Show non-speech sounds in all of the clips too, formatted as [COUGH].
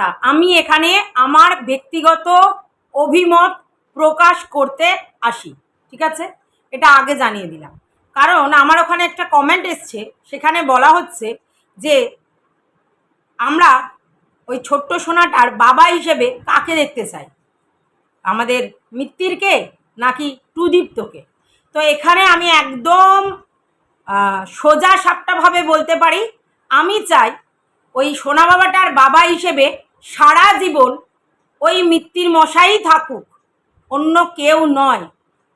আচ্ছা আমি এখানে আমার ব্যক্তিগত অভিমত প্রকাশ করতে আসি, ঠিক আছে? এটা আগে জানিয়ে দিলাম। কারণ আমার ওখানে একটা কমেন্ট এসছে, সেখানে বলা হচ্ছে যে আমরা ওই ছোট্ট সোনাটার বাবা হিসেবে কাকে দেখতে চাই? আমাদের মিত্তিরকে নাকি টুদীপ্তকে? তো এখানে আমি একদম সোজা সাপটাভাবে বলতে পারি, আমি চাই ওই সোনা বাবাটার বাবা হিসেবে সারা জীবন ওই মিত্তির মশাই থাকুক, অন্য কেউ নয়।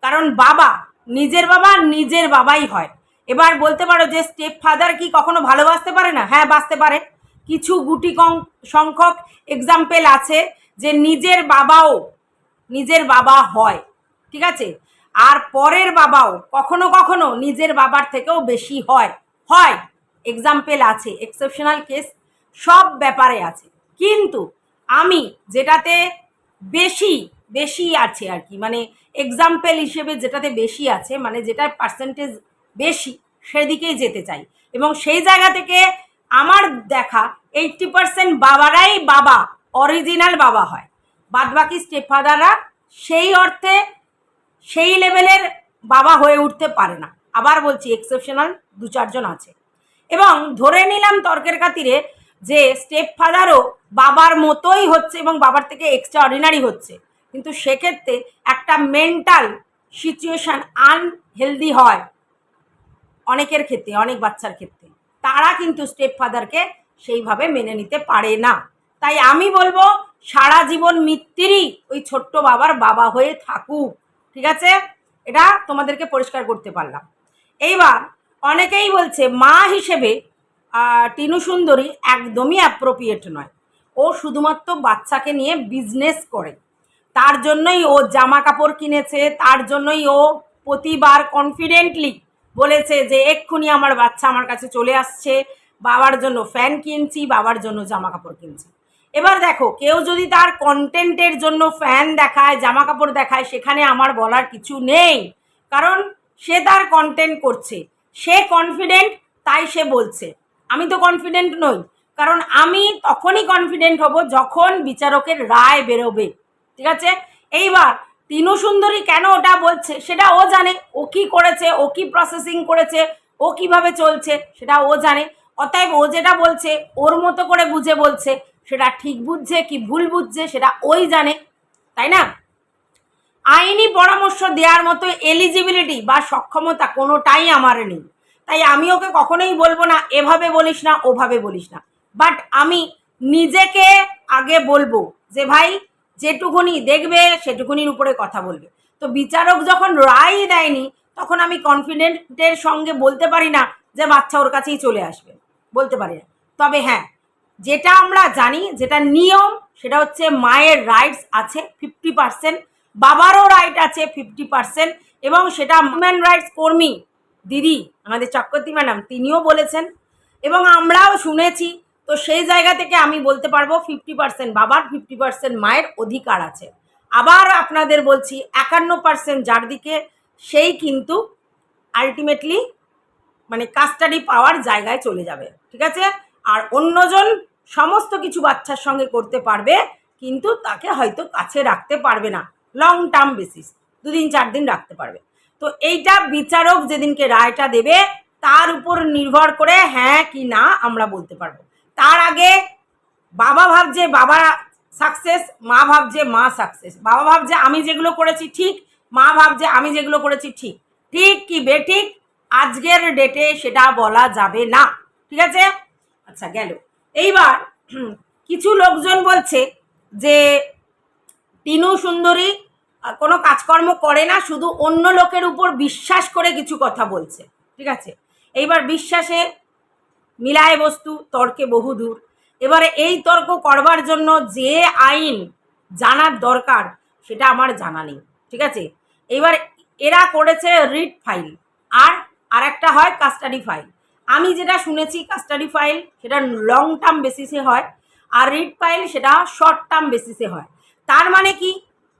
কারণ বাবা নিজের বাবা নিজের বাবাই হয়। এবার বলতে পারো যে স্টেপ ফাদার কি কখনো ভালোবাসতে পারে না? হ্যাঁ বাঁচতে পারে। কিছু গুটি সংখ্যক এক্সাম্পেল আছে যে নিজের বাবাও নিজের বাবা হয়, ঠিক আছে? আর পরের বাবাও কখনো কখনো নিজের বাবার থেকেও বেশি হয়। হয় এক্সাম্পল আছে এক্সেপশনাল কেস সব ব্যাপারে আছে। কিন্তু আমি যেটাতে বেশি বেশি আছে আর কি মানে এক্সাম্পল হিসেবে যেটাতে বেশি আছে মানে যেটার পার্সেন্টেজ বেশি, সেদিকেই যেতে চাই। এবং সেই জায়গা থেকে আমার দেখা এইটটি পার্সেন্ট বাবারাই বাবা অরিজিনাল বাবা হয়। বাদবাকি স্টেপফাদাররা সেই অর্থে, সেই লেভেলের বাবা হয়ে উঠতে পারে না। আবার বলছি এক্সেপশনাল দু চারজন আছে। এবং ধরে নিলাম তর্কের খাতিরে যে স্টেপ ফাদারও বাবার মতোই হচ্ছে এবং বাবার থেকে এক্সট্রা অর্ডিনারি হচ্ছে। কিন্তু সেক্ষেত্রে একটা মেন্টাল সিচুয়েশান আনহেলদি হয় অনেকের ক্ষেত্রে, অনেক বাচ্চার ক্ষেত্রে। তারা কিন্তু স্টেপ ফাদারকে সেইভাবে মেনে নিতে পারে না। তাই আমি বলব, সারা জীবন মিত্তিরই ওই ছোট্ট বাবার বাবা হয়ে থাকুক। ঠিক আছে? এটা তোমাদেরকে পরিষ্কার করতে পারলাম। এইবার অনেকেই বলছে, মা হিসেবে টিনু সুন্দরী একদমই অ্যাপ্রোপ্রিয়েট নয়। ও শুধুমাত্র বাচ্চাকে নিয়ে বিজনেস করে। তার জন্যই ও জামা কাপড় কিনেছে, তার জন্যই ও প্রতিবার কনফিডেন্টলি বলেছে যে এক্ষুনি আমার বাচ্চা আমার কাছে চলে আসছে, বাবার জন্য ফ্যান কিনছি, বাবার জন্য জামা কাপড় কিনছি। এবার দেখো, কেউ যদি তার কন্টেন্টের জন্য ফ্যান দেখায়, জামা কাপড় দেখায়, সেখানে আমার বলার কিছু নেই। কারণ সে তার কন্টেন্ট করছে। সে কনফিডেন্ট তাই সে বলছে। আমি তো কনফিডেন্ট নই। কারণ আমি তখনই কনফিডেন্ট হব যখন বিচারকের রায় বেরোবে। ঠিক আছে? এইবার তিনু সুন্দরী কেন ওটা বলছে সেটা ও জানে। ও কি করেছে? ও কি প্রসেসিং করেছে? ও কীভাবে চলছে? সেটা ও জানে। অতএব ও যেটা বলছে, ওর মতো করে বুঝে বলছে। সেটা ঠিক বুঝছে কি ভুল বুঝছে সেটা ওই জানে। তাই না? আইনি পরামর্শ দেওয়ার মতো এলিজিবিলিটি বা সক্ষমতা কোনোটাই আমার নেই। তাই আমি ওকে কখনোই বলব না, এভাবে বলিস না, ওভাবে বলিস না। বাট আমি নিজেকে আগে বলব যে, ভাই, যেটুকুনি দেখবে, সেটুকুনির উপরে কথা বলবে। তো বিচারক যখন রায় দেয়নি, তখন আমি কনফিডেন্টের সঙ্গে বলতে পারি না যে, বাচ্চা ওর কাছেই চলে আসবে। বলতে পারি না। তবে হ্যাঁ যেটা আমরা জানি, যেটা নিয়ম, সেটা হচ্ছে মায়ের রাইটস আছে ফিফটি পার্সেন্ট বাবারও রাইট আছে ফিফটি পার্সেন্ট এবং সেটা হিউম্যান রাইটস কর্মী দিদি, আমাদের চক্রবর্তী ম্যাডাম, তিনিও বলেছেন এবং আমরাও শুনেছি। তো সেই জায়গা থেকে আমি বলতে পারব ফিফটি পার্সেন্ট বাবার ফিফটি পার্সেন্ট মায়ের অধিকার আছে। আবার আপনাদের বলছি, একান্ন পার্সেন্ট যার দিকে, সেই কিন্তু আলটিমেটলি মানে কাস্টাডি পাওয়ার জায়গায় চলে যাবে, ঠিক আছে? আর অন্যজন সমস্ত কিছু বাচ্চার সঙ্গে করতে পারবে, কিন্তু তাকে হয়তো কাছে রাখতে পারবে না লং টার্ম বেসিস দুদিন চার দিন রাখতে পারবে। তো এইটা বিচারক যেদিনকে রায়টা দেবে, তার উপর নির্ভর করে হ্যাঁ কি না আমরা বলতে পারব। তার আগে বাবা ভাবছে বাবা সাকসেস মা ভাবছে মা সাকসেস বাবা ভাবছে আমি যেগুলো করেছি ঠিক, মা ভাবছে আমি যেগুলো করেছি ঠিক। ঠিক কি বেঠিক আজকের ডেটে সেটা বলা যাবে না। ঠিক আছে? আচ্ছা গেল। এইবার কিছু লোকজন বলছে যে, টিনু সুন্দরী কোনো কাজকর্ম করে না, শুধু অন্য লোকের উপর বিশ্বাস করে কিছু কথা বলছে। ঠিক আছে? এইবার বিশ্বাসে মিলায় বস্তু, তর্কে বহুদূর এবারে এই তর্ক করবার জন্য যে আইন জানার দরকার, সেটা আমার জানা নেই। ঠিক আছে? এবার এরা করেছে রিট ফাইল আর আর একটা হয় কাস্টাডি ফাইল আমি যেটা শুনেছি কাস্টাডি ফাইল সেটা লং টার্ম বেসিসে হয়, আর রিট ফাইল সেটা শর্ট টার্ম বেসিসে হয়। তার মানে কি?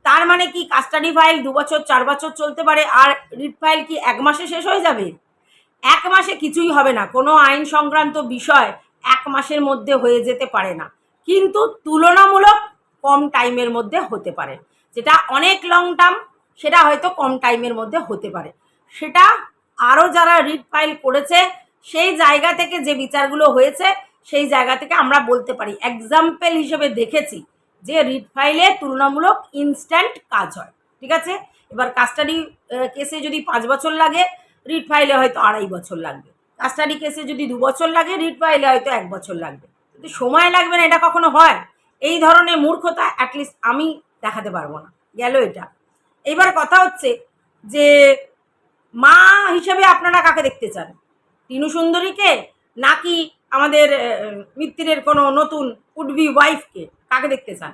তার মানে কি কাস্টাডি ফাইল দু বছর, চার বছর চলতে পারে আর রিট ফাইল কি এক মাসে শেষ হয়ে যাবে? এক মাসে কিছুই হবে না, কোনো আইন সংক্রান্ত বিষয় এক মাসের মধ্যে হয়ে যেতে পারে না। কিন্তু তুলনামূলক কম টাইমের মধ্যে হতে পারে। যেটা অনেক লং টার্ম সেটা হয়তো কম টাইমের মধ্যে হতে পারে। সেটা আরও যারা রিড ফাইল করেছে, সেই জায়গা থেকে যে বিচারগুলো হয়েছে, সেই জায়গা থেকে আমরা বলতে পারি। এক্সাম্পল হিসেবে দেখেছি। যে রিড ফাইলে তুলনামূলক ইনস্ট্যান্ট কাজ হয়, ঠিক আছে? এবার কাস্টাডি কেসে যদি পাঁচ বছর লাগে রিড ফাইলে হয়তো আড়াই বছর লাগবে। কাস্টাডি কেসে যদি দু বছর লাগে রিড ফাইলে হয়তো এক বছর লাগবে। কিন্তু সময় লাগবে না, এটা কখনো হয়? এই ধরনের মূর্খতা অ্যাটলিস্ট আমি দেখাতে পারব না। গেল এটা। এইবার কথা হচ্ছে যে, মা হিসেবে আপনারা কাকে দেখতে চান? টিনু সুন্দরীকে নাকি আমাদের আহ, মিত্তিরের কোনো নতুন উডবি ওয়াইফকে কাকে দেখতে চান?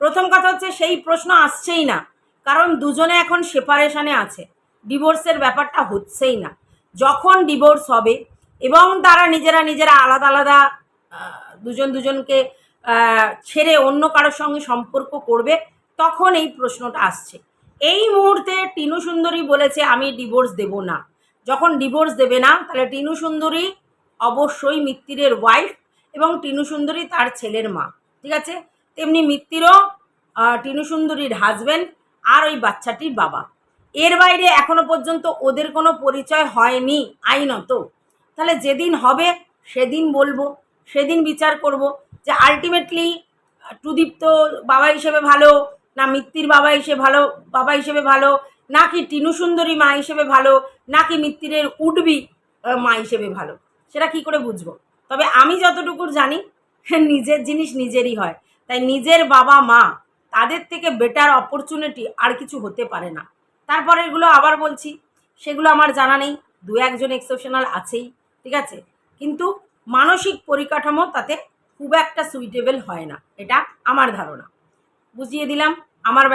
প্রথম কথা হচ্ছে সেই প্রশ্ন আসছেই না কারণ দুজনে এখন সেপারেশনে আছে। ডিভোর্সের ব্যাপারটা হচ্ছেই না। যখন ডিভোর্স হবে এবং তারা নিজেরা নিজেরা আলাদা আলাদা দুজন দুজনকে ছেড়ে অন্য কারোর সঙ্গে সম্পর্ক করবে তখন এই প্রশ্নটা আসছে। এই মুহূর্তে টিনু সুন্দরী বলেছে আমি ডিভোর্স দেব না। যখন ডিভোর্স দেবে না তাহলে টিনু সুন্দরী অবশ্যই মিত্তিরের ওয়াইফ এবং টিনু সুন্দরী তার ছেলের মা। ঠিক আছে? তেমনি মিত্তিরও টিনু সুন্দরীর হাজব্যান্ড আর ওই বাচ্চাটির বাবা। এর বাইরে এখনও পর্যন্ত ওদের কোনো পরিচয় হয়নি, আইনত। তাহলে যেদিন হবে সেদিন বলব, সেদিন বিচার করব যে আলটিমেটলি টুদীপ্ত বাবা হিসেবে ভালো, না মিত্তির বাবা হিসেবে ভালো, বাবা হিসেবে ভালো নাকি টিনু সুন্দরী মা হিসেবে ভালো নাকি মিত্তিরের উডবি মা হিসেবে ভালো। সেটা কি করে বুঝব? তবে আমি যতটুকু জানি, [LAUGHS] নিজের জিনিস নিজেরই হয়। তাই নিজের বাবা মা, তাদের থেকে বেটার অপরচুনিটি আর কিছু হতে পারে না। তারপরে এগুলো আবার বলছি, সেগুলো আমার জানা নেই, দু একজন এক্সেপশনাল আছেই, ঠিক আছে? কিন্তু মানসিক পরিকাঠামো তাতে খুব একটা সুইটেবল হয় না, এটা আমার ধারণা। বুঝিয়ে দিলাম আমার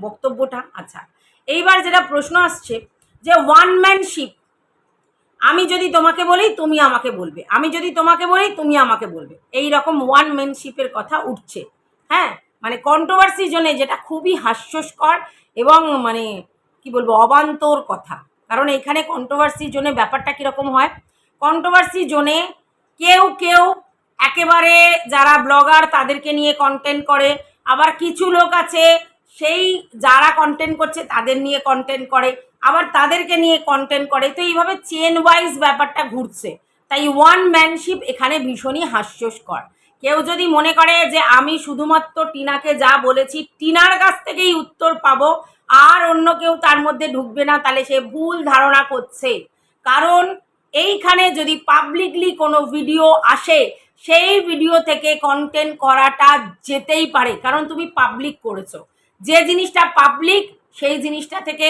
বক্তব্যটা আচ্ছা। এইবার যেটা প্রশ্ন আসছে যে ওয়ান ম্যানশিপ আমি যদি তোমাকে বলি, তুমি আমাকে বলবে। আমি যদি তোমাকে বলি, তুমি আমাকে বলবে। এই রকম ওয়ান ম্যানশিপের কথা উঠছে। হ্যাঁ? মানে কন্ট্রোভার্সি জোনে যেটা খুবই হাস্যস্কর এবং মানে কি বলব, অবান্তর কথা। কারণ এখানে কন্ট্রোভার্সি জোনে ব্যাপারটা কীরকম হয়? কন্ট্রোভার্সি জোনে কেউ কেউ একেবারে যারা ব্লগার তাদেরকে নিয়ে কন্টেন্ট করে। আবার কিছু লোক আছে, সেই যারা কন্টেন্ট করছে, তাদের নিয়ে কন্টেন্ট করে। আবার তাদেরকে নিয়ে কন্টেন্ট করে। তো এইভাবে চেন ওয়াইজ ব্যাপারটা ঘুরছে। তাই ওয়ান ম্যানশিপ এখানে ভীষণই হাস্যস্কর। কেউ যদি মনে করে যে আমি শুধুমাত্র টিনাকে যা বলেছি, টিনার কাছ থেকেই উত্তর পাবো, আর অন্য কেউ তার মধ্যে ঢুকবে না, তাহলে সে ভুল ধারণা করছে। কারণ এইখানে যদি পাবলিকলি কোনো ভিডিও আসে, সেই ভিডিও থেকে কন্টেন্ট করাটা যেতেই পারে। কারণ তুমি পাবলিক করেছ। যে জিনিসটা পাবলিক সেই জিনিসটা থেকে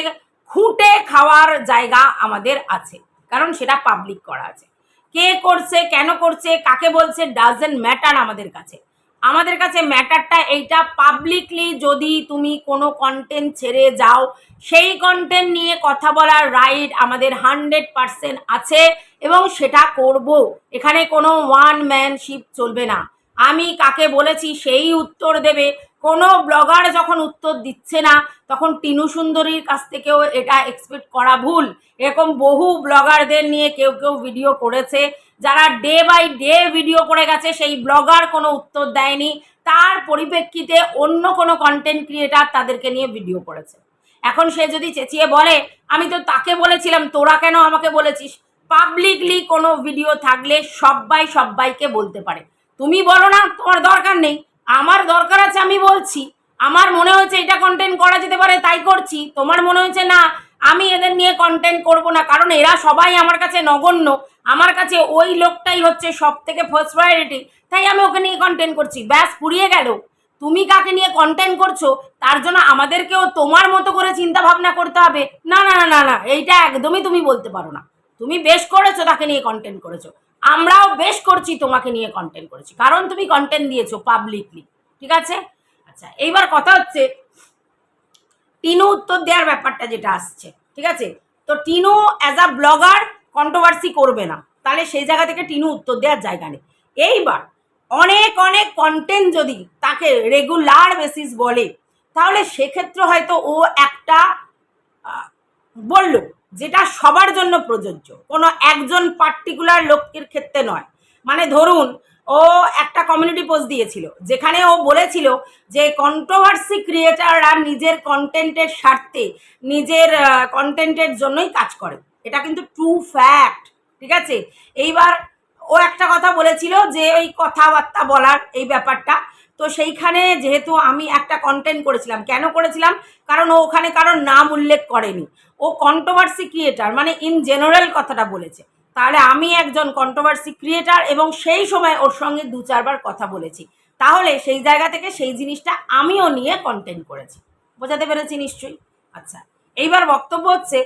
খুঁটে খাওয়ার জায়গা আমাদের আছে, কারণ সেটা পাবলিক করা আছে। কে করছে, কেন করছে, কাকে বলছে ডাজেন্ট ম্যাটার আমাদের কাছে। আমাদের কাছে ম্যাটারটা এইটা পাবলিকলি যদি তুমি কোনো কন্টেন্ট ছেড়ে যাও, সেই কন্টেন্ট নিয়ে কথা বলার রাইট আমাদের হান্ড্রেড পারসেন্ট আছে এবং সেটা করব। এখানে কোনো ওয়ান ম্যানশিপ চলবে না। আমি কাকে বলেছি সেই উত্তর দেবে। কোনো ব্লগার যখন উত্তর দিচ্ছে না, তখন টিনু সুন্দরীর কাছ থেকেও এটা এক্সপেক্ট করা ভুল। এরকম বহু ব্লগারদের নিয়ে কেউ কেউ ভিডিও করেছে, যারা ডে বাই ডে ভিডিও করে গেছে, সেই ব্লগার কোনো উত্তর দেয়নি। তার পরিপ্রেক্ষিতে অন্য কোনো কন্টেন্ট ক্রিয়েটার তাদেরকে নিয়ে ভিডিও করেছে। এখন সে যদি চেঁচিয়ে বলে, আমি তো তাকে বলেছিলাম, তোরা কেন আমাকে বলেছিস? পাবলিকলি কোনো ভিডিও থাকলে সবাই সবাইকে বলতে পারে। তুমি বলো না, তোমার দরকার নেই। আমার দরকার আছে, আমি বলছি। আমার মনে হয়েছে এটা কন্টেন্ট করা যেতে পারে, তাই করছি। তোমার মনে হয়েছে, না, আমি এদের নিয়ে কন্টেন্ট করব না, কারণ এরা সবাই আমার কাছে নগণ্য। আমার কাছে ওই লোকটাই হচ্ছে সব থেকে ফার্স্ট প্রায়োরিটি তাই আমি ওকে নিয়ে কন্টেন্ট করছি। ব্যাস পুড়িয়ে গেল। তুমি কাকে নিয়ে কন্টেন্ট করছ, তার জন্য আমাদেরকেও তোমার মতো করে চিন্তা ভাবনা করতে হবে। না না না না না, এইটা একদমই তুমি বলতে পারো না। তুমি বেশ করেছ তাকে নিয়ে কন্টেন্ট করেছ। আমরাও বেশ করছি, তোমাকে নিয়ে কন্টেন্ট করেছি। কারণ তুমি কন্টেন্ট দিয়েছ পাবলিকলি ঠিক আছে? আচ্ছা এইবার কথা হচ্ছে, টিনু উত্তর দেওয়ার ব্যাপারটা যেটা আসছে, ঠিক আছে? তো Tinu as a blogger controversy করবে না। তাহলে সেই জায়গা থেকে টিনু উত্তর দেওয়ার জায়গা নেই। এইবার অনেক অনেক কন্টেন্ট যদি তাকে রেগুলার বেসিস বলে, তাহলে সেক্ষেত্রে হয়তো ও একটা বলল যেটা সবার জন্য প্রযোজ্য। কোনো একজন পার্টিকুলার লোকের ক্ষেত্রে নয়। মানে ধরুন, ও একটা কমিউনিটি পোস্ট দিয়েছিল, যেখানে ও বলেছিল যে কন্ট্রোভার্সি ক্রিয়েটাররা নিজের কন্টেন্টের স্বার্থে নিজের কন্টেন্টের জন্যই কাজ করে। এটা কিন্তু ট্রু ফ্যাক্ট ঠিক আছে? এইবার ও একটা কথা বলেছিল যে ওই কথাবার্তা বলার এই ব্যাপারটা তো সেইখানে যেহেতু আমি একটা কন্টেন্ট করেছিলাম। কেন করেছিলাম? কারণ ও ওখানে কারোর নাম উল্লেখ করেনি। ও কন্ট্রোভার্সি ক্রিয়েটার মানে ইন জেনারেল কথাটা বলেছে। তাহলে আমি একজন কন্ট্রোভার্সি ক্রিয়েটার এবং সেই সময় ওর সঙ্গে দু চারবার কথা বলেছি। তাহলে সেই জায়গা থেকে সেই জিনিসটা আমিও নিয়ে কন্টেন্ট করেছি। বোঝাতে পেরেছি নিশ্চয়ই? আচ্ছা এইবার বক্তব্য হচ্ছে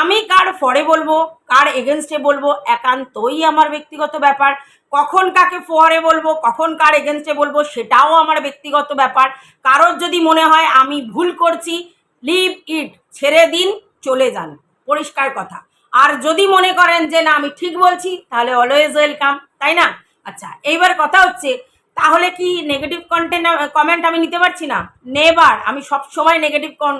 আমি কার ফরে বলব, কার এগেনস্টে বলব, একান্তই আমার ব্যক্তিগত ব্যাপার। কখন কাকে ফোয়ারে বলব, কখন কার এগেনস্টে বলব, সেটাও আমার ব্যক্তিগত ব্যাপার। কারোর যদি মনে হয় আমি ভুল করছি লিভ ইট ছেড়ে দিন, চলে যান। পরিষ্কার কথা। আর যদি মনে করেন যে না, আমি ঠিক বলছি, তাহলে অলওয়েজ ওয়েলকাম তাই না? আচ্ছা এইবার কথা হচ্ছে, তাহলে কি নেগেটিভ কন্টেন্ট কমেন্ট আমি নিতে পারছি না? নেবার আমি সব সময় নেগেটিভ কন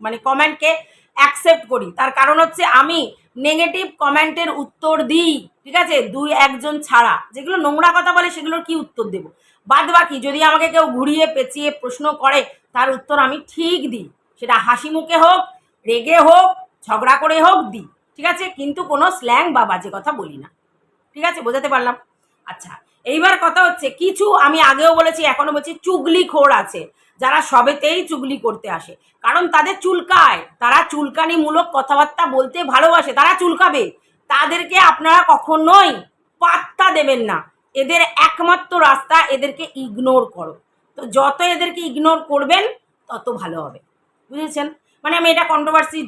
মানে কমেন্টকে অ্যাকসেপ্ট করি। তার কারণ হচ্ছে আমি নেগেটিভ কমেন্টের উত্তর দিই, ঠিক আছে? দুই একজন ছাড়া। যেগুলো নোংরা কথা বলে, সেগুলোর কি উত্তর দেব? বাদ বাকি, যদি আমাকে কেউ ঘুরিয়ে পেঁচিয়ে প্রশ্ন করে, তার উত্তর আমি ঠিক দিই। সেটা হাসি মুখে হোক, রেগে হোক, ঝগড়া করে হোক, দিই। ঠিক আছে? কিন্তু কোনো স্ল্যাং বা বাজে কথা বলি না। ঠিক আছে? বোঝাতে পারলাম? আচ্ছা এইবার কথা হচ্ছে, কিছু আমি আগেও বলেছি, এখনও বলছি চুগলি খোর আছে। যারা সবেতেই চুগলি করতে আসে। কারণ তাদের চুলকায়। তারা চুলকানিমূলক কথাবার্তা বলতে ভালোবাসে। তারা চুলকাবে। তাদেরকে আপনারা কখনোই পাত্তা দেবেন না। এদের একমাত্র রাস্তা এদেরকে ইগনোর করো। তো যত এদেরকে ইগনোর করবেন, তত ভালো হবে। বুঝেছেন? মানে আমি এটা কন্ট্রোভার্সি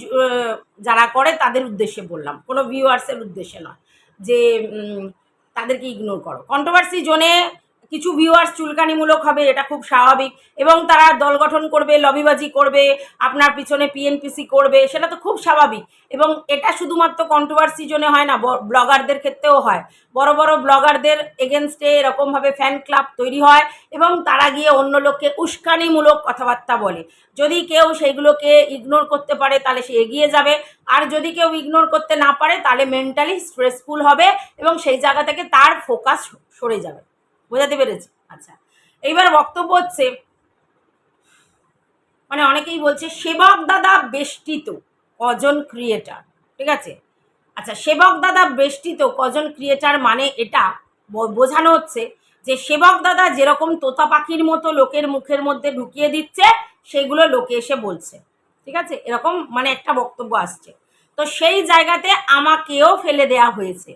যারা করে তাদের উদ্দেশ্যে বললাম। কোনো ভিউয়ার্সের উদ্দেশ্যে নয়। যে তাদেরকে ইগনোর করো। কন্ট্রোভার্সি জোনে কিছু ভিউয়ার্স চুলকানিমূলক হবে, এটা খুব স্বাভাবিক। এবং তারা দল গঠন করবে, লবিবাজি করবে, আপনার পিছনে পিএনপিসি করবে, সেটা তো খুব স্বাভাবিক। এবং এটা শুধুমাত্র কন্ট্রোভার্সি জোনে হয় না ব্লগারদের ক্ষেত্রেও হয়। বড় বড় ব্লগারদের এগেনস্টে এরকমভাবে ফ্যান ক্লাব তৈরি হয় এবং তারা গিয়ে অন্য লোককে উস্কানিমূলক কথাবার্তা বলে। যদি কেউ সেইগুলোকে ইগনোর করতে পারে, তাহলে সে এগিয়ে যাবে। আর যদি কেউ ইগনোর করতে না পারে, তাহলে মেন্টালি স্ট্রেসফুল হবে এবং সেই জায়গা থেকে তার ফোকাস সরে যাবে। বোঝাতে পেরেছি। আচ্ছা এইবার বক্তব্য হচ্ছে মানে অনেকেই বলছে, সেবক দাদা বেষ্টিত, কজন ক্রিয়েটার ঠিক আছে? আচ্ছা সেবক দাদা বেষ্টিত, কজন ক্রিয়েটার মানে এটা বোঝানো হচ্ছে যে সেবক দাদা যেরকম তোতা পাখির মতো লোকের মুখের মধ্যে ঢুকিয়ে দিচ্ছে, সেগুলো লোকে এসে বলছে। ঠিক আছে? এরকম মানে একটা বক্তব্য আসছে। তো সেই জায়গাতে আমাকেও ফেলে দেয়া হয়েছে।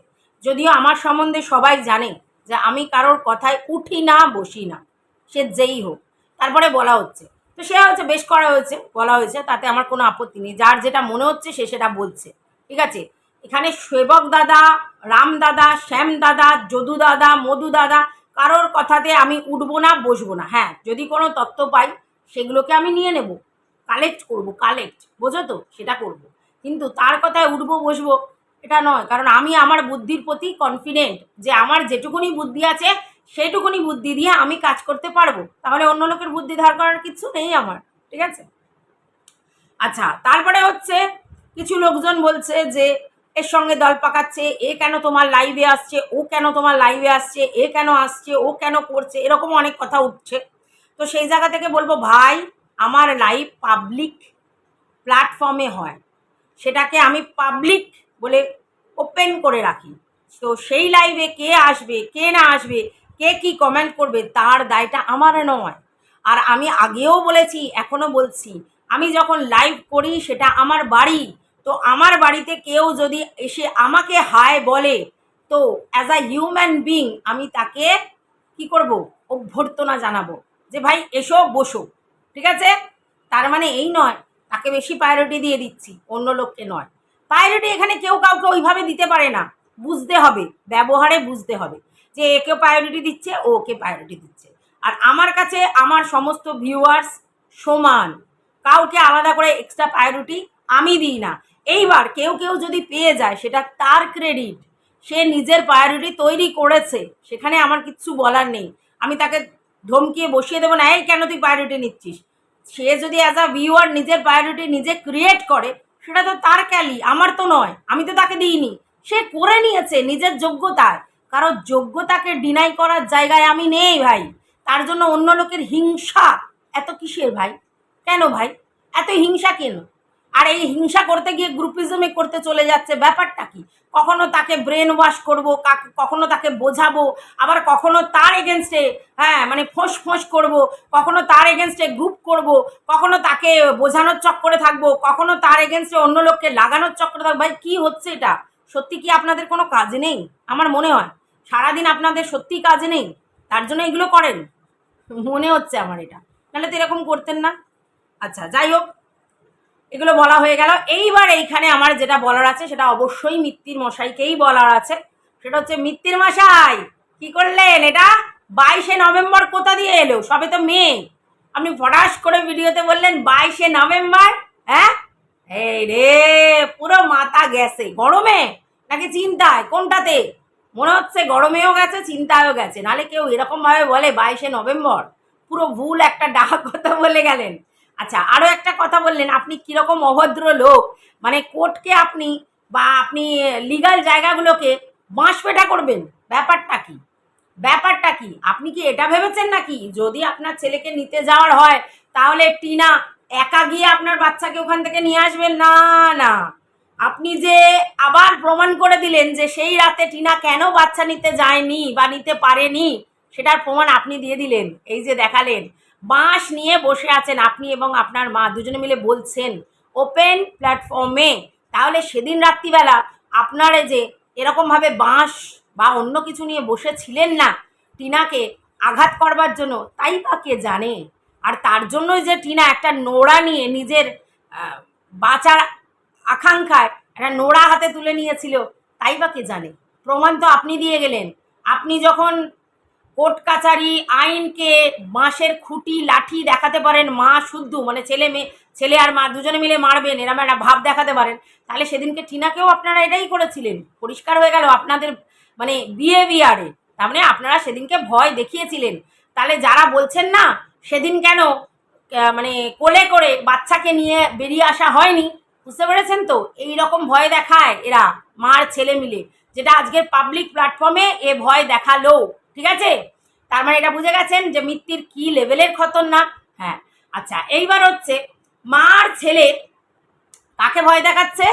যদিও আমার সম্বন্ধে সবাই জানে যে আমি কারোর কথায় উঠি না, বসি না। সে যেই হোক। তারপরে বলা হচ্ছে। তো সে হচ্ছে, বেশ করা হয়েছে, বলা হয়েছে, তাতে আমার কোনো আপত্তি নেই। যার যেটা মনে হচ্ছে, সে সেটা বলছে। ঠিক আছে? এখানে সেবক দাদা, রাম দাদা, শ্যাম দাদা, যদু দাদা, মধু দাদা, কারোর কথাতে আমি উঠবো না, বসবো না। হ্যাঁ যদি কোনো তথ্য পাই, সেগুলোকে আমি নিয়ে নেব। কালেক্ট করব কালেক্ট বোঝো তো? সেটা করব। কিন্তু তার কথায় উঠবো, বসবো এটা নয়, কারণ আমি আমার বুদ্ধির প্রতি কনফিডেন্ট যে আমার যেটুকুনি বুদ্ধি আছে সেটুকুনি বুদ্ধি দিয়ে আমি কাজ করতে পারব। তাহলে অন্য লোকের বুদ্ধি ধার করার কিছু নেই আমার, ঠিক আছে? আচ্ছা তারপরে হচ্ছে কিছু লোকজন বলছে যে, এর সঙ্গে দল পাকাচ্ছে, এ কেন তোমার লাইভে আসছে, ও কেন তোমার লাইভে আসছে, এ কেন আসছে, ও কেন করছে? এরকম অনেক কথা উঠছে। তো সেই জায়গা থেকে বলব, ভাই, আমার লাইভ পাবলিক প্ল্যাটফর্মে হয়। সেটাকে আমি পাবলিক বলে ওপেন করে রাখি। তো সেই লাইভে কে আসবে, কে না আসবে, কে কি কমেন্ট করবে তার দায়টা আমার নয়। আর আমি আগেও বলেছি, এখনও বলছি, আমি যখন লাইভ করি সেটা আমার বাড়ি। তো আমার বাড়িতে কেউ যদি এসে আমাকে হায় বলে, তো অ্যাজ আ হিউম্যান বিং আমি তাকে কি করব? অভ্যর্থনা জানাব যে, ভাই, এসো, বসো। ঠিক আছে? তার মানে এই নয়, তাকে বেশি প্রায়োরিটি দিয়ে দিচ্ছি, অন্য লোককে নয়। প্রায়োরিটি এখানে কেউ কাউকে ওইভাবে দিতে পারে না। বুঝতে হবে, ব্যবহারে বুঝতে হবে যে একে প্রায়োরিটি দিচ্ছে, ও ওকে প্রায়োরিটি দিচ্ছে। আর আমার কাছে আমার সমস্ত ভিউয়ার্স সমান। কাউকে আলাদা করে এক্সট্রা প্রায়োরিটি আমি দিই না। এইবার কেউ কেউ যদি পেয়ে যায়, সেটা তার ক্রেডিট সে নিজের প্রায়োরিটি তৈরি করেছে, সেখানে আমার কিচ্ছু বলার নেই। আমি তাকে ধমকিয়ে বসিয়ে দেবো না, এই কেন তুই প্রায়োরিটি নিচ্ছিস? সে যদি অ্যাজ আ ভিউয়ার নিজের প্রায়োরিটি নিজে ক্রিয়েট করে সেটা তো তার ক্যালি, আমার তো নয়, আমি তো তাকে দিইনি। সে করে নিয়েছে নিজের যোগ্যতায়। কারও যোগ্যতাকে ডিনাই করার জায়গায় আমি নেই ভাই। তার জন্য অন্য লোকের হিংসা, এত কিসের ভাই? কেন ভাই? এত হিংসা কেন? আর এই হিংসা করতে গিয়ে গ্রুপিজমে করতে চলে যাচ্ছে, ব্যাপারটা কি? কখনো তাকে ব্রেন ওয়াশ করব কখনো তাকে বোঝাবো, আবার কখনো তার এগেনস্টে হ্যাঁ মানে ফোঁস ফোঁস করব, কখনো তার এগেনস্টে গ্রুপ করব, কখনো তাকে বোঝানোর চক্করে থাকব, কখনো তার এগেনস্টে অন্য লোককে লাগানোর চক্করে থাকব। ভাই, কী হচ্ছে এটা? সত্যি কি আপনাদের কোনো কাজ নেই? আমার মনে হয়। সারাদিন আপনাদের সত্যি কাজ নেই? তার জন্য এগুলো করেন? মনে হচ্ছে আমার এটা। নাহলে তো এরকম করতেন না। আচ্ছা যাই হোক। এগুলো বলা হয়ে গেল। এইবার এইখানে আমার যেটা বলার আছে, সেটা অবশ্যই মিত্তির মশাইকেই বলার আছে। সেটা হচ্ছে, মিত্তির মশাই, কি করলেন? এটা বাইশে নভেম্বর কোথা দিয়ে এলো? সবে তো মে। আপনি ফটাস করে ভিডিওতে বললেন, বাইশে নভেম্বর হ্যাঁ? এই রে, পুরো মাথা গেছে। গরমে? নাকি চিন্তায়? কোনটাতে? মনে হচ্ছে গরমেও গেছে, চিন্তায়ও গেছে। নালে কেউ এরকমভাবে বলে, বাইশে নভেম্বর। পুরো ভুল একটা ডাক কথা বলে গেলেন। আচ্ছা আরও একটা কথা বললেন, আপনি কীরকম অভদ্র লোক মানে কোর্টকে আপনি বা আপনি লিগাল জায়গাগুলোকে বাঁশ পেটা করবেন, ব্যাপারটা কি? ব্যাপারটা কি? আপনি কি এটা ভেবেছেন নাকি? যদি আপনার ছেলেকে নিতে যাওয়ার হয়, তাহলে টিনা একা গিয়ে আপনার বাচ্চাকে ওখান থেকে নিয়ে আসবেন? না না। আপনি যে আবার প্রমাণ করে দিলেন যে সেই রাতে টিনা কেন বাচ্চা নিতে যায়নি বা নিতে পারেনি, সেটার প্রমাণ আপনি দিয়ে দিলেন, এই যে দেখালেন। বাঁশ নিয়ে বসে আছেন আপনি এবং আপনার মা, দুজনে মিলে বলছেন ওপেন প্ল্যাটফর্মে তাহলে সেদিন রাত্রিবেলা আপনারা যে এরকমভাবে বাঁশ বা অন্য কিছু নিয়ে বসেছিলেন না, টিনাকে আঘাত করবার জন্য, তাই বা কে জানে? আর তার জন্যই যে টিনা একটা নোড়া নিয়ে নিজের বাঁচার আকাঙ্ক্ষায় একটা নোড়া হাতে তুলে নিয়েছিল, তাই বা কে জানে? প্রমাণ তো আপনি দিয়ে গেলেন। আপনি যখন কোর্ট কাছারি আইনকে বাঁশের খুঁটি, লাঠি দেখাতে পারেন মা শুদ্ধ মানে ছেলে মেয়ে, ছেলে আর মা দুজনে মিলে মারবেন, এরম একটা ভাব দেখাতে পারেন। তাহলে সেদিনকে টিনাকেও আপনারা এটাই করেছিলেন। পরিষ্কার হয়ে গেল আপনাদের মানে বিহেভিয়ারে তার মানে আপনারা সেদিনকে ভয় দেখিয়েছিলেন। তাহলে যারা বলছেন না, সেদিন কেন মানে কোলে করে বাচ্চাকে নিয়ে বেরিয়ে আসা হয়নি? বুঝতে পেরেছেন তো? এই রকম ভয় দেখায় এরা মার ছেলে মিলে। যেটা আজকের পাবলিক প্ল্যাটফর্মে এ ভয় দেখাল। ঠিক আছে? তার মানে এটা বুঝে গেছেন যে মিত্তির কি লেভেলের খতরনাক? হ্যাঁ আচ্ছা এইবার হচ্ছে মার ছেলে কাকে ভয় দেখাচ্ছে?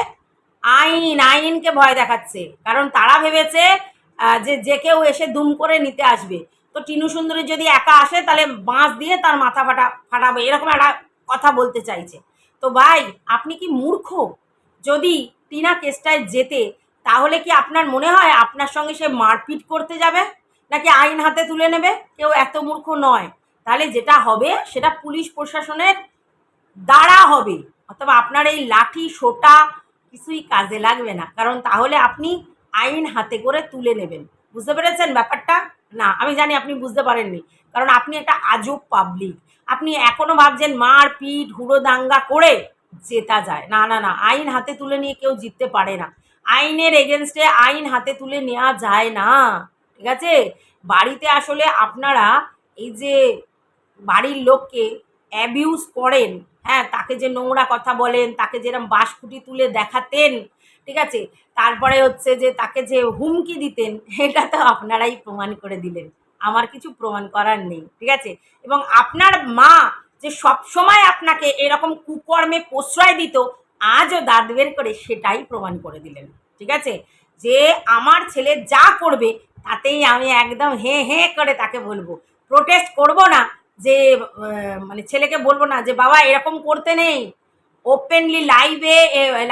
আইন, আইনকে ভয় দেখাচ্ছে। কারণ তারা ভেবেছে যে যে কেউ এসে দুম করে নিতে আসবে। তো টিনু সুন্দরী যদি একা আসে, তাহলে বাঁশ দিয়ে তার মাথা ফাটা, ফাটাবে। এরকম একটা কথা বলতে চাইছে। তো ভাই, আপনি কি মূর্খ? যদি টিনা কেসটায় যেতে, তাহলে কি আপনার মনে হয় আপনার সঙ্গে সে মারপিট করতে যাবে? নাকি আইন হাতে তুলে নেবে? কেউ এত মূর্খ নয়। তাহলে যেটা হবে, সেটা পুলিশ প্রশাসনের দ্বারা হবে। অথবা আপনার এই লাঠি, সোটা কিছুই কাজে লাগবে না। কারণ তাহলে আপনি আইন হাতে করে তুলে নেবেন। বুঝতে পেরেছেন ব্যাপারটা? না, আমি জানি আপনি বুঝতে পারেননি। কারণ আপনি একটা আজব পাবলিক আপনি এখনও ভাবছেন মার পিট, হুড়ো দাঙ্গা করে জেতা যায়। না না না, আইন হাতে তুলে নিয়ে কেউ জিততে পারে না। আইনের এগেনস্টে আইন হাতে তুলে নেওয়া যায় না। ঠিক আছে? বাড়িতে আসলে আপনারা এই যে বাড়ির লোককে অ্যাবিউজ করেন হ্যাঁ তাকে যে নোংরা কথা বলেন, তাকে যেরকম বাঁশকুটি তুলে দেখাতেন, ঠিক আছে? তারপরে হচ্ছে যে তাকে যে হুমকি দিতেন, এটা তো আপনারাই প্রমাণ করে দিলেন। আমার কিছু প্রমাণ করার নেই, ঠিক আছে? এবং আপনার মা যে সবসময় আপনাকে এরকম কুকর্মে প্রশ্রয় দিত, আজও দাঁত বের করে সেটাই প্রমাণ করে দিলেন, ঠিক আছে? যে আমার ছেলে যা করবে তাতেই আমি একদম হে হে করে তাকে বলব। প্রোটেস্ট করব না, যে মানে ছেলেকে বলব না, যে, বাবা, এরকম করতে নেই। ওপেনলি লাইভে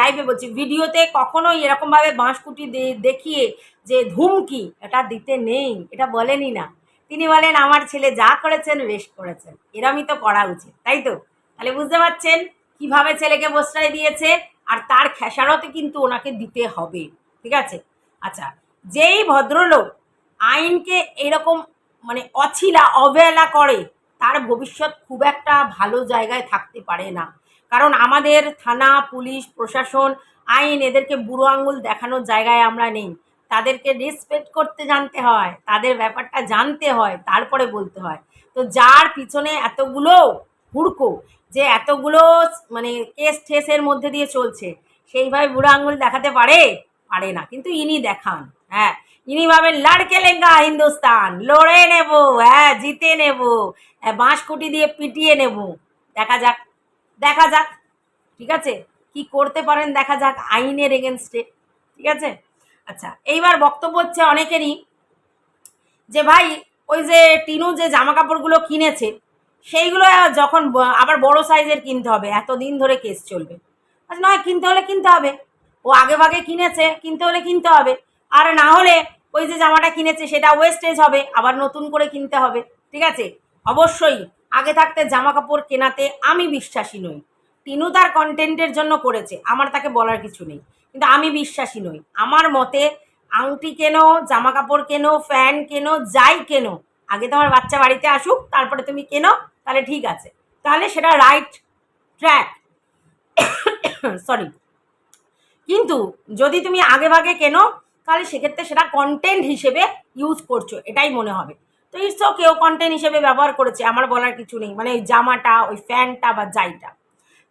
লাইভে বলছি ভিডিওতে কখনোই এরকমভাবে বাঁশকুটি দেখিয়ে যে, ধুমকি এটা দিতে নেই, এটা বলেনি না। তিনি বলেন, আমার ছেলে যা করেছেন, বেশ করেছেন। এরমই তো করা উচিত, তাই তো? তাহলে বুঝতে পারছেন কীভাবে ছেলেকে প্রশ্রয় দিয়েছে, আর তার খেসারতে কিন্তু ওনাকে দিতে হবে, ঠিক আছে? আচ্ছা যেই ভদ্রলোক আইনকে এরকম মানে অছিলা, অবহেলা করে, তার ভবিষ্যৎ খুব একটা ভালো জায়গায় থাকতে পারে না। কারণ আমাদের থানা, পুলিশ, প্রশাসন, আইন এদেরকে বুড়ো আঙুল দেখানোর জায়গায় আমরা নেই। তাদেরকে রেসপেক্ট করতে জানতে হয়, তাদের ব্যাপারটা জানতে হয়, তারপরে বলতে হয়। তো যার পিছনে এতগুলো হুড়কো, যে এতগুলো মানে কেস ঠেসের মধ্যে দিয়ে চলছে, সেইভাবে বুড়ো আঙুল দেখাতে পারে? পারে না। কিন্তু ইনি দেখান হ্যাঁ। ইনি ভাবেন, লাড়কে লেঙ্গা, হিন্দুস্তান, লড়ে নেব হ্যাঁ জিতে নেব হ্যাঁ বাঁশকুটি দিয়ে পিটিয়ে নেব। দেখা যাক দেখা যাক, ঠিক আছে? কি করতে পারেন, দেখা যাক, আইনের এগেনস্টে ঠিক আছে? আচ্ছা এইবার বক্তব্য হচ্ছে অনেকেরই যে, ভাই, ওই যে টিনু যে জামা কাপড়গুলো কিনেছে, সেইগুলো যখন আবার বড় সাইজের কিনতে হবে, এতদিন ধরে কেস চলবে। আচ্ছা নয়, কিনতে হলে কিনতে হবে। ও আগে ভাগে কিনেছে, কিনতে হলে কিনতে হবে। আর না হলে ওই যে জামাটা কিনেছে সেটা ওয়েস্টেজ হবে, আবার নতুন করে কিনতে হবে, ঠিক আছে? অবশ্যই আগে থাকতে জামা কাপড় কেনাতে আমি বিশ্বাসী নই। টিনু তার কন্টেন্টের জন্য করেছে, আমার তাকে বলার কিছু নেই। কিন্তু আমি বিশ্বাসী নই। আমার মতে আংটি কেনো, জামা কাপড় কেনো ফ্যান কেনো, যাই কেনো, আগে তোমার বাচ্চা বাড়িতে আসুক, তারপরে তুমি কেনো, তাহলে ঠিক আছে। তাহলে সেটা রাইট ট্র্যাক সরি কিন্তু যদি তুমি আগে ভাগে কেনো তাহলে সেক্ষেত্রে সেটা কন্টেন্ট হিসেবে ইউজ করছ, এটাই মনে হবে। তো ইটস কেউ কন্টেন্ট হিসেবে ব্যবহার করেছে, আমার বলার কিছু নেই মানে ওই জামাটা, ওই ফ্যানটা বা যাইটা।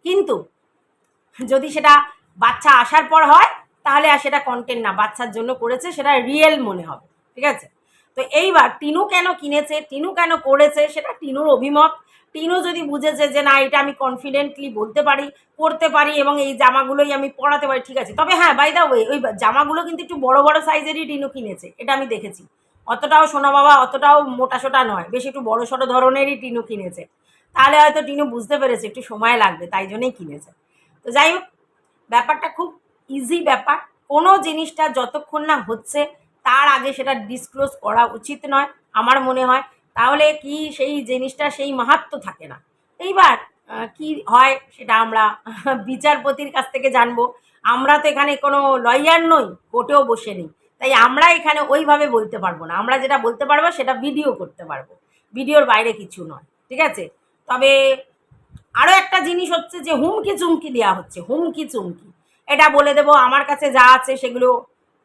কিন্তু যদি সেটা বাচ্চা আসার পর হয়, তাহলে আর সেটা কন্টেন্ট না, বাচ্চার জন্য করেছে, সেটা রিয়েল মনে হবে, ঠিক আছে? তো এইবার টিনু কেন কিনেছে, টিনু কেন করেছে, সেটা টিনুর অভিমত টিনু যদি বুঝেছে যে না, এটা আমি কনফিডেন্টলি বলতে পারি পরতে পারি এবং এই জামাগুলোই আমি পরাতে পারি, ঠিক আছে। তবে হ্যাঁ বাই দা ওয়ে ওই জামাগুলো কিন্তু একটু বড় বড় সাইজেরই টিনু কিনেছে, এটা আমি দেখেছি। অতটাও সোনা বাবা, অতটাও মোটা সোটা নয়, বেশ একটু বড়, সড়ো ধরনেরই টিনু কিনেছে। তাহলে হয়তো টিনু বুঝতে পেরেছে, একটু সময় লাগবে, তাই জন্যই কিনেছে। তো যাই হোক, ব্যাপারটা খুব ইজি ব্যাপার। কোনো জিনিসটা যতক্ষণ না হচ্ছে, তার আগে সেটা ডিসক্লোজ করা উচিত নয়। আমার মনে হয় তাহলে কি সেই জিনিসটা সেই মাহাত্ম থাকে না? এইবার কি হয় সেটা আমরা [LAUGHS] বিচারপতির কাছ থেকে জানব। আমরা তো এখানে কোনো লয়ার নই, কোর্টেও বসে নেই। তাই আমরা এখানে ওইভাবে বলতে পারব না। আমরা যেটা বলতে পারব সেটা ভিডিও করতে পারব। ভিডিওর বাইরে কিছু নয়, ঠিক আছে? তবে আরও একটা জিনিস হচ্ছে যে হুমকি চুমকি দেওয়া হচ্ছে, হুমকি চুমকি। এটা বলে দেবো, আমার কাছে যা আছে সেগুলো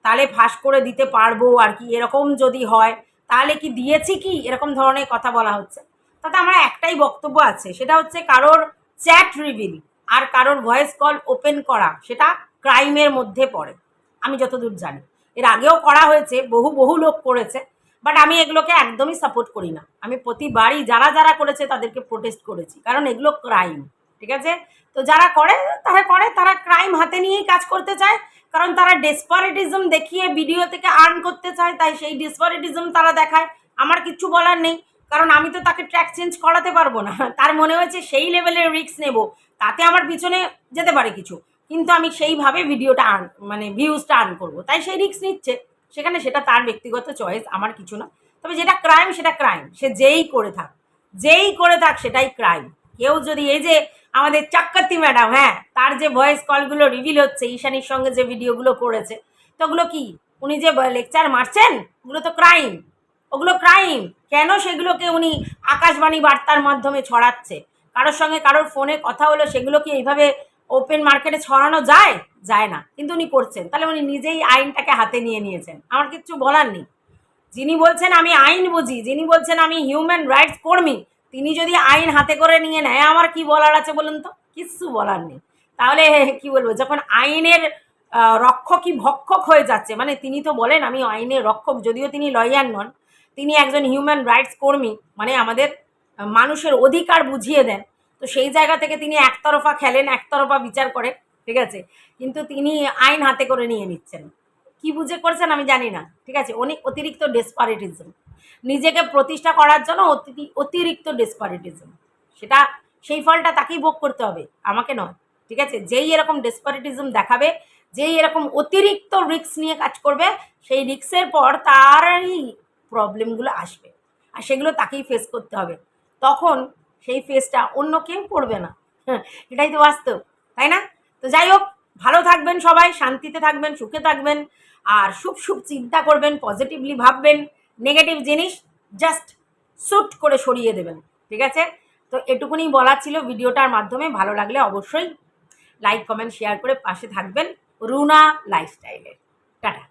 তাহলে ফাঁস করে দিতে পারব আর কি। এরকম যদি হয় তাহলে কি দিয়েছি কি? এরকম ধরনের কথা বলা হচ্ছে। তাতে আমার একটাই বক্তব্য আছে, সেটা হচ্ছে কারোর চ্যাট রিভিল আর কারোর ভয়েস কল ওপেন করা, সেটা ক্রাইমের মধ্যে পড়ে। আমি যতদূর জানি। এর আগেও করা হয়েছে, বহু বহু লোক করেছে, বাট আমি এগুলোকে একদমই সাপোর্ট করি না। আমি প্রতিবারই যারা যারা করেছে তাদেরকে প্রোটেস্ট করেছি, কারণ এগুলো ক্রাইম, ঠিক আছে? তো যারা করে, তারা করে, তারা ক্রাইম হাতে নিয়েই কাজ করতে চায়। কারণ তারা ডেসপারেটিজম দেখিয়ে ভিডিও থেকে আর্ন করতে চায়, তাই সেই ডেসপারেটিজম তারা দেখায়। আমার কিচ্ছু বলার নেই, কারণ আমি তো তাকে ট্র্যাক চেঞ্জ করাতে পারব না। [LAUGHS] তার মনে হয়েছে সেই লেভেলের রিস্ক নেব, তাতে আমার পিছনে যেতে পারে কিছু। কিন্তু আমি সেইভাবে ভিডিওটা আর্ন মানে ভিউজটা আর্ন করব। তাই সেই রিস্ক নিচ্ছে। সেখানে সেটা তার ব্যক্তিগত চয়েস আমার কিছু না। তবে যেটা ক্রাইম সেটা ক্রাইম সে যেই করে থাক, যেই করে থাক, সেটাই ক্রাইম কেউ যদি এই যে আমাদের চাক্কাতি ম্যাডাম হ্যাঁ তার যে ভয়েস কলগুলো রিভিল হচ্ছে, ঈশানীর সঙ্গে যে ভিডিওগুলো করেছে, তো ওগুলো কি? উনি যে লেকচার মারছেন? ওগুলো তো ক্রাইম ওগুলো ক্রাইম কেন সেগুলোকে উনি আকাশবাণী বার্তার মাধ্যমে ছড়াচ্ছে? কারোর সঙ্গে কারোর ফোনে কথা হলো, সেগুলো কি এইভাবে ওপেন মার্কেটে ছড়ানো যায়? যায় না। কিন্তু উনি করছেন। তাহলে উনি নিজেই আইনটাকে হাতে নিয়ে নিয়েছেন। আমার কিচ্ছু বলার নেই। যিনি বলছেন আমি আইন বুঝি, যিনি বলছেন আমি হিউম্যান রাইটস কর্মী তিনি যদি আইন হাতে করে নিয়ে নেয়, আমার কি বলার আছে বলুন তো? কিচ্ছু বলার নেই। তাহলে [LAUGHS] কি বলব, যখন আইনের রক্ষকই ভক্ষক হয়ে যাচ্ছে মানে তিনি তো বলেন আমি আইনের রক্ষক, যদিও তিনি লয়ার নন, তিনি একজন হিউম্যান রাইটস কর্মী মানে আমাদের মানুষের অধিকার বুঝিয়ে দেন, তো সেই জায়গা থেকে তিনি একতরফা খেলেন, একতরফা বিচার করেন, ঠিক আছে? কিন্তু তিনি আইন হাতে করে নিয়ে নিচ্ছেন। কি বুঝে করছেন আমি জানি না ঠিক আছে? অনেক অতিরিক্ত ডেসপারেটিজম নিজেকে প্রতিষ্ঠা করার জন্য অতি- অতিরিক্ত ডেসপারেটিজম সেটা সেই ফলটা তাকেই ভোগ করতে হবে আমাকে নয় ঠিক আছে? যেই এরকম ডেসপারেটিজম দেখাবে যেই এরকম অতিরিক্ত রিক্স নিয়ে কাজ করবে সেই রিস্কের পর তারই প্রবলেমগুলো আসবে। আর সেগুলো তাকেই ফেস করতে হবে। তখন সেই ফেসটা অন্য কেউ করবে না। হ্যাঁ, এটাই তো বাস্তব তাই না? তো যাই হোক ভালো থাকবেন সবাই শান্তিতে থাকবেন সুখে থাকবেন। আর শুভ শুভ চিন্তা করবেন পজিটিভলি ভাববেন নেগেটিভ জিনিস জাস্ট সুট করে সরিয়ে দেবেন, ঠিক আছে? তো এটুকুনি বলা ছিল ভিডিওটার মাধ্যমে, ভালো লাগলে অবশ্যই লাইক কমেন্ট শেয়ার করে পাশে থাকবেন রুনা লাইফস্টাইলের টাটা।